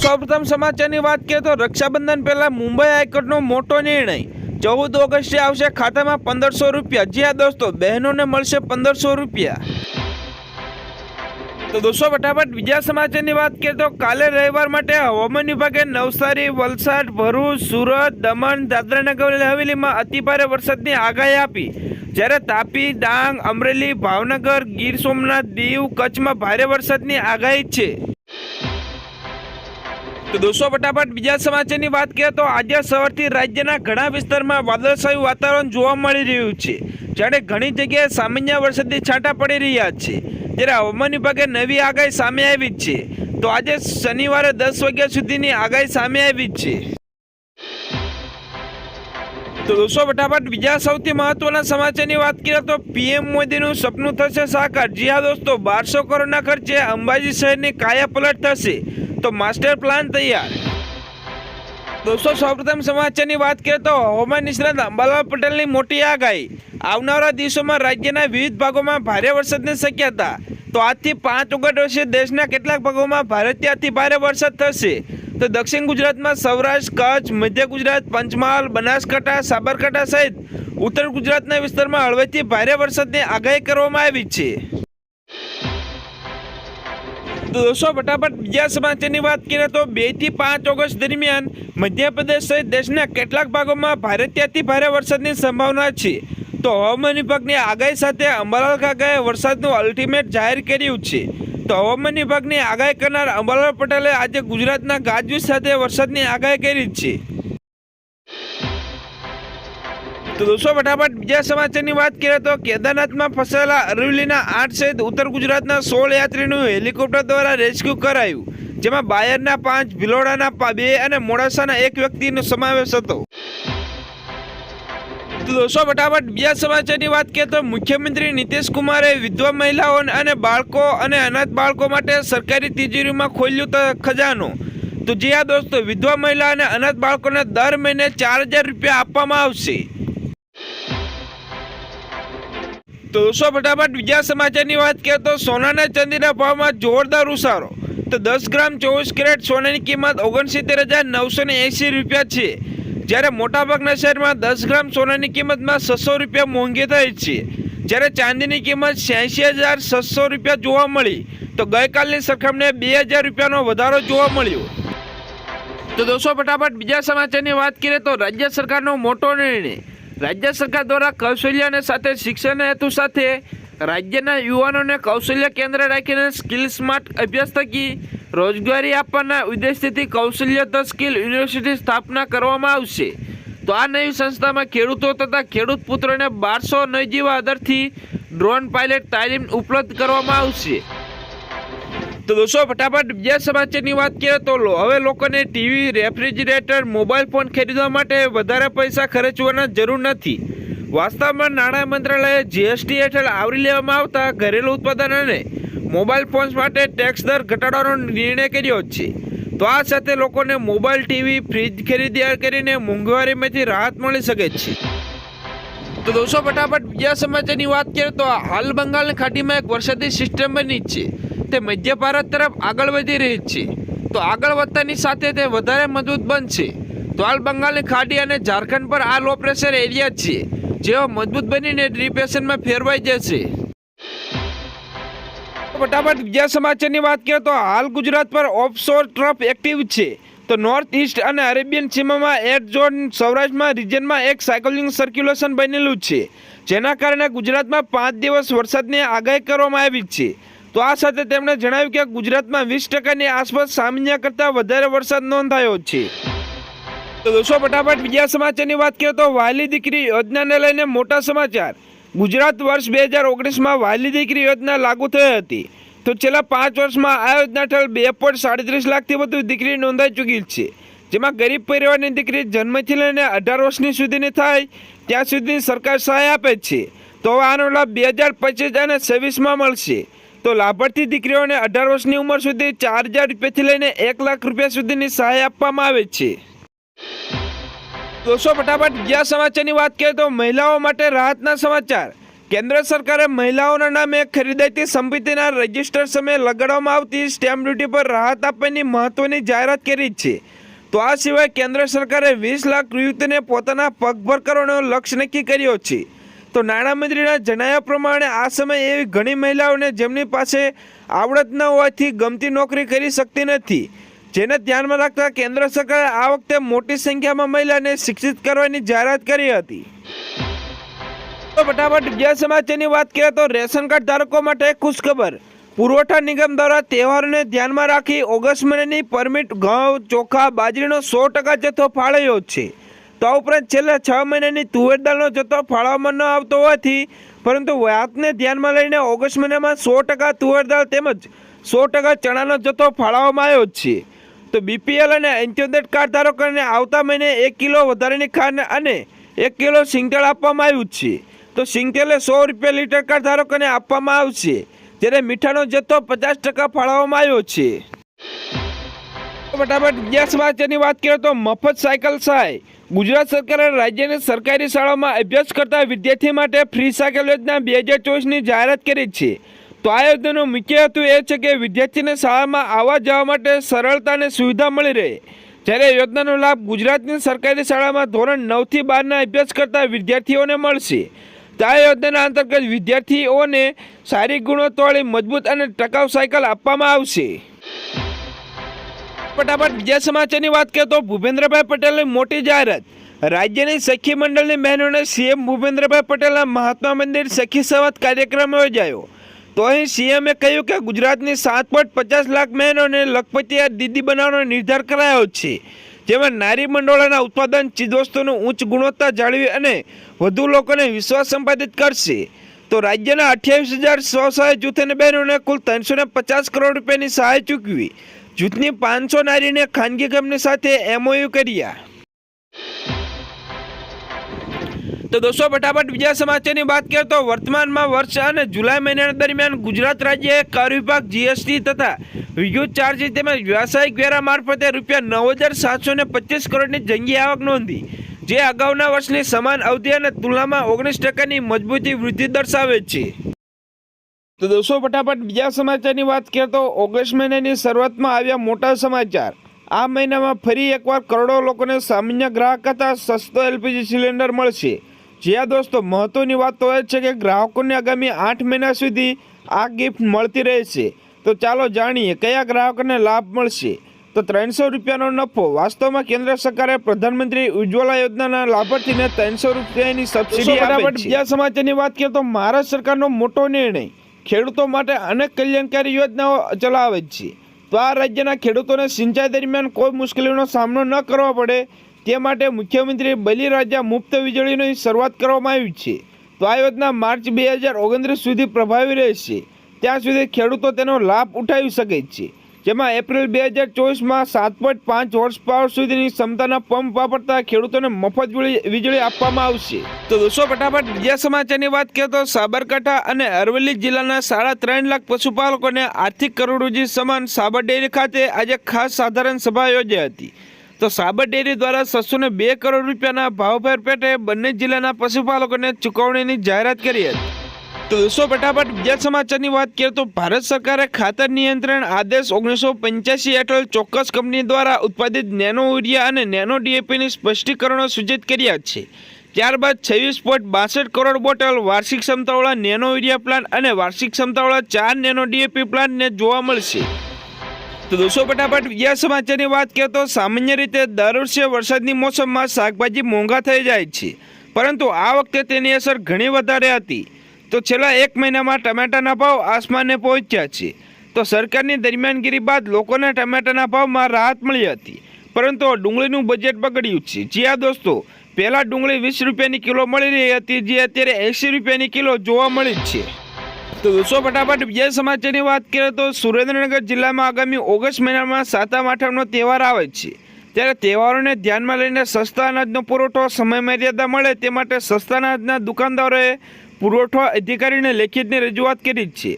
સૌપ્રથમ સમાચારની વાત કરીએ તો રક્ષાબંધન પહેલા મુંબઈ હાઈકોર્ટનો મોટો નિર્ણય. ચૌદ ઓગસ્ટે આવશે ખાતામાં પંદરસો રૂપિયા. જી દોસ્તો, બહેનોને મળશે પંદરસો રૂપિયા. તો દોસ્તો, ફટાફટ બીજા સમાચારની વાત કરીએ તો કાલે રવિવાર માટે હવામાન વિભાગે નવસારી, વલસાડ, ભરૂચ, સુરત, દમણ, દાદરાનગર હવેલીમાં અતિભારે વરસાદની આગાહી આપી. જ્યારે તાપી, ડાંગ, અમરેલી, ભાવનગર, ગીર સોમનાથ, દીવ કચ્છમાં ભારે વરસાદની આગાહી છે. તો દોસ્તો, ફટાફટ બીજા સમાચારની વાત કરીએ તો આજે સવારથી રાજ્યના ઘણા વિસ્તારમાં વાદળછાયું વાતાવરણ જોવા મળી રહ્યું છે. જ્યારે ઘણી જગ્યાએ સામાન્ય વરસાદની છાંટા પડી રહ્યા છે. જ્યારે હવામાન વિભાગે નવી આગાહી સામે આવી છે. તો આજે શનિવારે દસ વાગ્યા સુધીની આગાહી સામે આવી છે. તો દોસ્તો, ફટાફટ બીજા સૌથી મહત્વના સમાચારની વાત કરીએ તો પીએમ મોદીનું સપનું થશે સાકાર. જી હા દોસ્તો, બારસો કરોડના ખર્ચે અંબાજી શહેરની કાયાપલટ થશે. તો માસ્ટર પ્લાન તૈયાર. દોસ્તો, સૌપ્રથમ સમાચારની વાત કરીએ તો હવામાન નિષ્ણાત અંબાલાલ પટેલની મોટી આગાહી આવનારા દિવસોમાં રાજ્યના વિવિધ ભાગોમાં ભારે વરસાદની શક્યતા. તો આજથી પાંચ ઓગસ્ટ વર્ષે દેશના કેટલાક ભાગોમાં ભારેથી અતિ ભારે વરસાદ થશે. તો દક્ષિણ ગુજરાતમાં સૌરાષ્ટ્ર, કચ્છ, મધ્ય ગુજરાત, પંચમહાલ, બનાસકાંઠા, સાબરકાંઠા સહિત ઉત્તર ગુજરાતના વિસ્તારમાં હળવેથી ભારે વરસાદની આગાહી કરવામાં આવી છે. દોસ્તો ફટાફટ બીજા સમાચારની વાત કરીએ તો બેથી પાંચ ઓગસ્ટ દરમિયાન મધ્યપ્રદેશ સહિત દેશના કેટલાક ભાગોમાં અતિ ભારે વરસાદની સંભાવના છે. તો હવામાન વિભાગની આગાહી સાથે અંબાલાલ કાકાએ વરસાદનું અલ્ટિમેટ જાહેર કર્યું છે. તો હવામાન વિભાગની આગાહી કરનાર અંબાલાલ પટેલે આજે ગુજરાતના ગાજવીજ સાથે વરસાદની આગાહી કરી છે. તો દોસ્તો, ફટાફટ બીજા સમાચારની વાત કરીએ તો કેદારનાથમાં ફસાયેલા અરવલ્લીના આઠ સહિત ઉત્તર ગુજરાતના સોળ યાત્રીનું હેલિકોપ્ટર દ્વારા રેસ્ક્યુ કરાયું, જેમાં બાયરના પાંચ, ભિલોડાના બે અને મોડાસાના એક વ્યક્તિનો સમાવેશ હતો. દોસ્તો, ફટાફટ બીજા સમાચારની વાત કરીએ તો મુખ્યમંત્રી નીતિશ કુમારે વિધવા મહિલાઓ અને બાળકો અને અનાથ બાળકો માટે સરકારી તિજોરીમાં ખોલ્યું ખજાનો. તો જી હા દોસ્તો, વિધવા મહિલા અને અનાથ બાળકોને દર મહિને ચાર હજાર રૂપિયા આપવામાં આવશે. તો ફટાફટ બીજા સમાચારની વાત કરીએ તો સોનાના ચાંદીના ભાવમાં જોરદાર ઉસારો તો દસ ગ્રામ ચોવીસ કેરેટ સોનાની કિંમત ઓગણસિત્તેર હજાર નવસો ને એંસી રૂપિયા છે. જ્યારે મોટાભાગના શહેરમાં દસ ગ્રામ સોનાની કિંમતમાં છસો રૂપિયા મોંઘી થઈ છે. જ્યારે ચાંદીની કિંમત છ્યાસી હજાર છસો રૂપિયા જોવા મળી. તો ગઈકાલની સરખામણીએ બે હજાર રૂપિયાનો વધારો જોવા મળ્યો. તો દોસ્તો, ફટાફટ બીજા સમાચારની વાત કરીએ તો રાજ્ય સરકારનો મોટો નિર્ણય. રાજ્ય સરકાર દ્વારા કૌશલ્યને સાથે શિક્ષણ હેતુ સાથે રાજ્યના યુવાનોને કૌશલ્ય કેન્દ્ર રાખીને સ્કિલ સ્માર્ટ અભ્યાસ થકી રોજગારી આપવાના ઉદ્દેશથી કૌશલ્ય ધ સ્કિલ યુનિવર્સિટી સ્થાપના કરવામાં આવશે. તો આ નવી સંસ્થામાં ખેડૂતો તથા ખેડૂત પુત્રોને બારસો નજીવા દરથી ડ્રોન પાયલટ તાલીમ ઉપલબ્ધ કરવામાં આવશે. તો દોસ્તો, ફટાફટ બીજા સમાચારની વાત કરીએ તો હવે લોકોને ટીવી રેફ્રિજરેટર, મોબાઈલ ફોન ખરીદવા માટે વધારે પૈસા ખર્ચવાના જરૂર નથી. વાસ્તવમાં નાણાં મંત્રાલયે જીએસટી હેઠળ આવરી લેવામાં આવતા ઘરેલું ઉત્પાદન અને મોબાઈલ ફોન્સ માટે ટેક્સ દર ઘટાડવાનો નિર્ણય કર્યો છે. તો આ સાથે લોકોને મોબાઈલ, ટીવી, ફ્રીજ ખરીદી કરીને મોંઘવારીમાંથી રાહત મળી શકે છે. તો દોસ્તો, ફટાફટ બીજા સમાચારની વાત કરીએ તો હાલ બંગાળની ખાડીમાં એક વરસાદી સિસ્ટમ બની છે. તે મધ્ય ભારત તરફ આગળ વધી રહી છે. તો આગળ વધતાની સાથે તે વધારે મજબૂત બનશે. તો હાલ બંગાળની ખાડી અને ઝારખંડ પર આ લો પ્રેશર એરિયા છે. જેઓ મજબૂત બનીને ડિપ્રેશનમાં ફેરવાઈ જશે. ફટાફટ બીજા સમાચારની વાત કરીએ તો હાલ ગુજરાત પર ઓફશોર ટ્રફ એક્ટિવ છે. તો નોર્થ ઇસ્ટ અને અરેબિયન સીમામાં એર ઝોન સૌરાષ્ટ્રમાં રિજનમાં એક સાયકલિંગ સર્ક્યુલેશન બનેલું છે. જેના કારણે ગુજરાતમાં પાંચ દિવસ વરસાદની આગાહી કરવામાં આવી છે. તો આ સાથે તેમણે જણાવ્યું કે ગુજરાતમાં વીસ ટકાની આસપાસ સામાન્ય કરતાં વધારે વરસાદ નોંધાયો છે. તો દોસ્તો, ફટાફટ બીજા સમાચારની વાત કરીએ તો વાલી દીકરી યોજનાને લઈને મોટા સમાચાર. ગુજરાત વર્ષ બે હજાર ઓગણીસમાં વાલી દીકરી યોજના લાગુ થઈ હતી. તો છેલ્લા પાંચ વર્ષમાં આ યોજના હેઠળ બે પોઈન્ટ સાડત્રીસ લાખથી વધુ દીકરી નોંધાઈ ચૂકી છે. જેમાં ગરીબ પરિવારની દીકરી જન્મથી લઈને અઢાર વર્ષની સુધીની થાય, ત્યાં સુધી સરકાર સહાય આપે છે. તો હવે આનો લાભ બે હજાર પચીસ અને છવ્વીસમાં મળશે. તો લાભાર્થી દીકરીઓને અઢાર વર્ષની ઉંમર સુધી ચાર હજાર રૂપિયાથી લઈને એક લાખ રૂપિયા સુધીની સહાય આપવામાં આવે છે. દોસ્તો, ફટાફટ ગયા સમાચારની વાત કરીએ તો મહિલાઓ માટે રાહતના સમાચાર. કેન્દ્ર સરકારે મહિલાઓના નામે ખરીદાતી સંપત્તિના રજિસ્ટર સમયે લગાડવામાં આવતી સ્ટેમ્પ ડ્યુટી પર રાહત આપવાની મહત્વની જાહેરાત કરી છે. તો આ સિવાય કેન્દ્ર સરકારે વીસ લાખ યુવતીને પોતાના પગભર કરવાનો લક્ષ્ય નક્કી કર્યો છે. તો નાણામંત્રીના જણાવ્યા પ્રમાણે આ સમયે એવી ઘણી મહિલાઓને જેમની પાસે આવડત ન હોવાથી ગમતી નોકરી કરી શકતી નથી. જેને ધ્યાનમાં રાખતા કેન્દ્ર સરકારે આ વખતે મોટી સંખ્યામાં મહિલાને શિક્ષિત કરવાની જાહેરાત કરી હતી. તો ફટાફટ બીજા સમાચારની વાત કરીએ તો રેશન કાર્ડ ધારકો માટે ખુશખબર. પુરવઠા નિગમ દ્વારા તહેવારોને ધ્યાનમાં રાખી ઓગસ્ટ મહિનાની પરમિટ ઘઉં, ચોખા, બાજરીનો સો ટકા જથ્થો ફાળવ્યો છે. તો ઉપરાંત છેલ્લા છ મહિનાની તુવેર દાળનો જથ્થો ફાળવવામાં ન આવતો હોવાથી, પરંતુ વાતને ધ્યાનમાં લઈને ઓગસ્ટ મહિનામાં સો ટકા તુવેર દાળ તેમજ સો ટકા ચણાનો જથ્થો ફાળવવામાં આવ્યો છે. તો બીપીએલ અને એન્ટ્યોદેટ કાર્ડ ધારકોને આવતા મહિને એક કિલો વધારાની ખાંડ અને એક કિલો સિંગતેલ આપવામાં આવ્યું છે. તો સિંગતેલે સો રૂપિયા લીટર કાર્ડ ધારકોને આપવામાં આવશે, જ્યારે મીઠાનો જથ્થો પચાસ ટકા ફાળવવામાં આવ્યો છે. ફટાફટ સમાચારની વાત કરીએ તો મફત સાયકલ સહાય. ગુજરાત સરકારે રાજ્યની સરકારી શાળામાં અભ્યાસ કરતા વિદ્યાર્થી માટે ફ્રી સાયકલ યોજના બે હજાર ચોવીસની જાહેરાત કરી છે. તો આ યોજનાનો મુખ્ય હેતુ એ છે કે વિદ્યાર્થીને શાળામાં આવવા જવા માટે સરળતા અને સુવિધા મળી રહે. જ્યારે યોજનાનો લાભ ગુજરાતની સરકારી શાળામાં ધોરણ નવથી બારના અભ્યાસ કરતા વિદ્યાર્થીઓને મળશે. આ યોજનાના અંતર્ગત વિદ્યાર્થીઓને સારી ગુણવત્તાવાળી, મજબૂત અને ટકાઉ સાયકલ આપવામાં આવશે. ફટાફટ બીજા સમાચારની વાત કરીએ તો ભૂપેન્દ્રભાઈ પટેલની મોટી જાહેરાત. રાજ્યની સખી મંડળની બહેનોને સીએમ ભૂપેન્દ્રભાઈ પટેલના મહાત્મા મંદિર સખી સંવાદ કાર્યક્રમ યોજાયો. તો અહીં સીએમએ કહ્યું કે ગુજરાતની સાત પોઈન્ટ પચાસ લાખ બહેનોને લખપતિયા દીદી બનાવવાનો નિર્ધાર કરાયો છે. જેમાં નારી મંડળોના ઉત્પાદન ચીજવસ્તુની ઉચ્ચ ગુણવત્તા જાળવી અને વધુ લોકોને વિશ્વાસ સંપાદિત કરશે. તો રાજ્યના અઠ્યાવીસ હજાર સ્વસહાય જૂથ અને બહેનોને કુલ ત્રણસો પચાસ કરોડ રૂપિયાની સહાય ચૂકવી. જૂથની પાંચસો નારીને ખાનગી કંપની સાથે એમઓયુ કર્યા. તો દોસ્તો, ફટાફટ બીજા સમાચારની વાત કરીએ તો વર્તમાનમાં વર્ષ અને જુલાઈ મહિના દરમિયાન ગુજરાત રાજ્યએ કર વિભાગ જીએસટી તથા વિદ્યુત ચાર્જ તેમજ વ્યવસાયિક વેરા મારફતે રૂપિયા નવ હજાર સાતસો ને પચીસ કરોડની જંગી આવક નોંધી, જે અગાઉના વર્ષની સમાન અવધિ અને તુલનામાં ઓગણીસ ટકાની મજબૂતી વૃદ્ધિ દર્શાવે છે. તો દોસ્તો ફટાફટ બીજા સમાચારની વાત કરીએ તો ઓગસ્ટ મહિનાની શરૂઆતમાં આવ્યા મોટા સમાચાર. આ મહિનામાં ફરી એકવાર કરોડો લોકોને સામાન્ય ગ્રાહક કરતાં સસ્તો એલપીજી સિલિન્ડર મળશે. જ્યાં દોસ્તો મહત્વની વાત તો એ છે કે ગ્રાહકોને આગામી આઠ મહિના સુધી આ ગિફ્ટ મળતી રહેશે. તો ચાલો જાણીએ કયા ગ્રાહકોને લાભ મળશે. તો ત્રણસો રૂપિયાનો નફો વાસ્તવમાં કેન્દ્ર સરકારે પ્રધાનમંત્રી ઉજ્જવલા યોજનાના લાભાર્થીને ત્રણસો રૂપિયાની સબસિડી બીજા સમાચારની વાત કરીએ તો મહારાષ્ટ્ર સરકારનો મોટો નિર્ણય. ખેડૂતો માટે અનેક કલ્યાણકારી યોજનાઓ ચલાવે છે. તો આ રાજ્યના ખેડૂતોને સિંચાઈ દરમિયાન કોઈ મુશ્કેલીનો સામનો ન કરવો પડે, તે માટે મુખ્યમંત્રી બલિરાજા મુફ્ત વીજળીની શરૂઆત કરવામાં આવી છે. તો આ યોજના માર્ચ બે હજાર ઓગણત્રીસ સુધી પ્રભાવી રહેશે. ત્યાં સુધી ખેડૂતો તેનો લાભ ઉઠાવી શકે છે. જેમાં એપ્રિલ બે હજાર ચોવીસમાં સાત પોઈન્ટ પાંચ હોર્સ પાવર સુધીની ક્ષમતાના પંપ વાપરતા ખેડૂતોને મફત વીજળી આપવામાં આવશે. તો દોસ્તો, ફટાફટ બીજા સમાચારની વાત કરીએ તો સાબરકાંઠા અને અરવલ્લી જિલ્લાના સાડા ત્રણ લાખ પશુપાલકોને આર્થિક કરોડોજી સમાન સાબર ડેરી ખાતે આજે ખાસ સાધારણ સભા યોજાઈ હતી. તો સાબર ડેરી દ્વારા છસો બે કરોડ રૂપિયાના ભાવભેર પેટે બંને જિલ્લાના પશુપાલકોને ચૂકવણીની જાહેરાત કરી હતી. તો દોસ્તો, ફટાફટ બીજા સમાચારની વાત કરીએ તો ભારત સરકારે ખાતર નિયંત્રણ આદેશ ઓગણીસો પંચ્યાસી હેઠળ ચોક્કસ કંપની દ્વારા ઉત્પાદિત નેનો યુરિયા અને નેનો ડીએપીની સ્પષ્ટીકરણો સૂચિત કર્યા છે. ત્યારબાદ છવ્વીસ પોઈન્ટ બાસઠ કરોડ બોટલ વાર્ષિક ક્ષમતાવાળા નેનો યુરિયા પ્લાન્ટ અને વાર્ષિક ક્ષમતાવાળા ચાર નેનો ડીએપી પ્લાન્ટને જોવા મળશે. તો દોસ્તો, ફટાફટ બીજા સમાચારની વાત કરીએ તો સામાન્ય રીતે દર વર્ષે વરસાદની મોસમમાં શાકભાજી મોંઘા થઈ જાય છે. પરંતુ આ વખતે તેની અસર ઘણી વધારે હતી. તો છેલ્લા એક મહિનામાં ટમેટાના ભાવ આસમાને પહોંચ્યા છે. તો સરકારની દરમિયાનગીરી બાદ લોકોને ટમેટાના ભાવમાં રાહત મળી હતી. પરંતુ ડુંગળીનું બજેટ બગડ્યું છે. જી આ દોસ્તો, પહેલાં ડુંગળી વીસ રૂપિયાની કિલો મળી રહી હતી, જે અત્યારે એંસી રૂપિયાની કિલો જોવા મળી છે. તો દોસ્તો, ફટાફટ બીજા સમાચારની વાત કરીએ તો સુરેન્દ્રનગર જિલ્લામાં આગામી ઓગસ્ટ મહિનામાં સાતમ આઠમનો તહેવાર આવે છે. ત્યારે તહેવારોને ધ્યાનમાં લઈને સસ્તા અનાજનો પુરવઠો સમય મર્યાદા મળે તે માટે સસ્તા અનાજના દુકાનદારોએ પુરવઠો અધિકારીને લેખિતની રજૂઆત કરી જ છે.